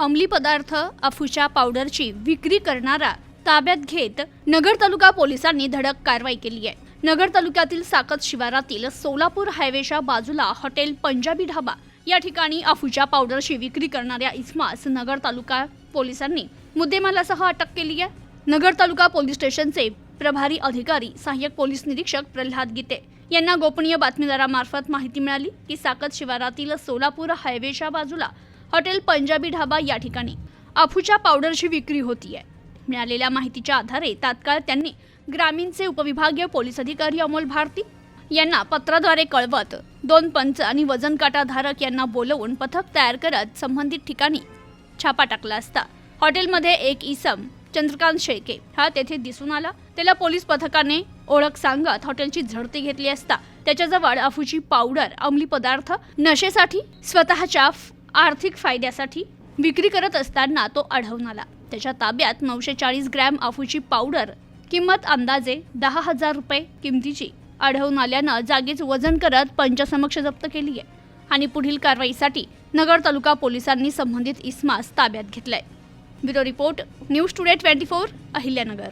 अंमली पदार्थ अफूच्या पावडरची विक्री करणारा ताब्यात घेत नगर तालुका पोलिसांनी धडक कारवाई केली आहे. नगर तालुक्यातील साकत शिवारातील सोलापूर हायवेच्या बाजूला हॉटेल पंजाबी ढाबा या ठिकाणी अफूच्या पावडरची विक्री करणाऱ्या इस्मास नगर तालुका पोलिसांनी मुद्देमालासह अटक केली आहे. नगर तालुका पोलीस स्टेशनचे प्रभारी अधिकारी सहाय्यक पोलीस निरीक्षक प्रल्हाद गीते यांना गोपनीय बातमीदारामार्फत माहिती मिळाली की साकत शिवारातील सोलापूर हायवेच्या बाजूला हॉटेल पंजाबी ढाबा या ठिकाणी अफूच्या पावडरची विक्री होती आहे मिळालेल्या माहितीच्या आधारे तात्काळ त्यांनी ग्रामीणचे उपविभागीय पोलीस अधिकारी अमोल भारती यांना पत्राद्वारे कळवत दोन पंच आणि वजन काटाधारक यांना बोलवून पथक तयार करत संबंधित ठिकाणी छापा टाकला असता. हॉटेलमध्ये एक इसम चंद्रकांत शेळके हा तेथे दिसून आला. त्याला पोलीस पथकाने ओळख सांगत हॉटेलची झडती घेतली असता त्याच्याजवळ अफूची पावडर अंमली पदार्थ नशेसाठी स्वतःच्या आर्थिक फायद्यासाठी विक्री करत असताना तो आढळून आला. त्याच्या ताब्यात नऊशे चाळीस ग्रॅम आफूची पावडर किंमत अंदाजे दहा हजार रुपये किमतीची आढळून आल्यानं जागीच वजन करत पंचसमक्ष जप्त केली आहे आणि पुढील कारवाईसाठी नगर तालुका पोलिसांनी संबंधित इस्मास ताब्यात घेतलाय. Bureau report news today twenty four Ahilyanagar.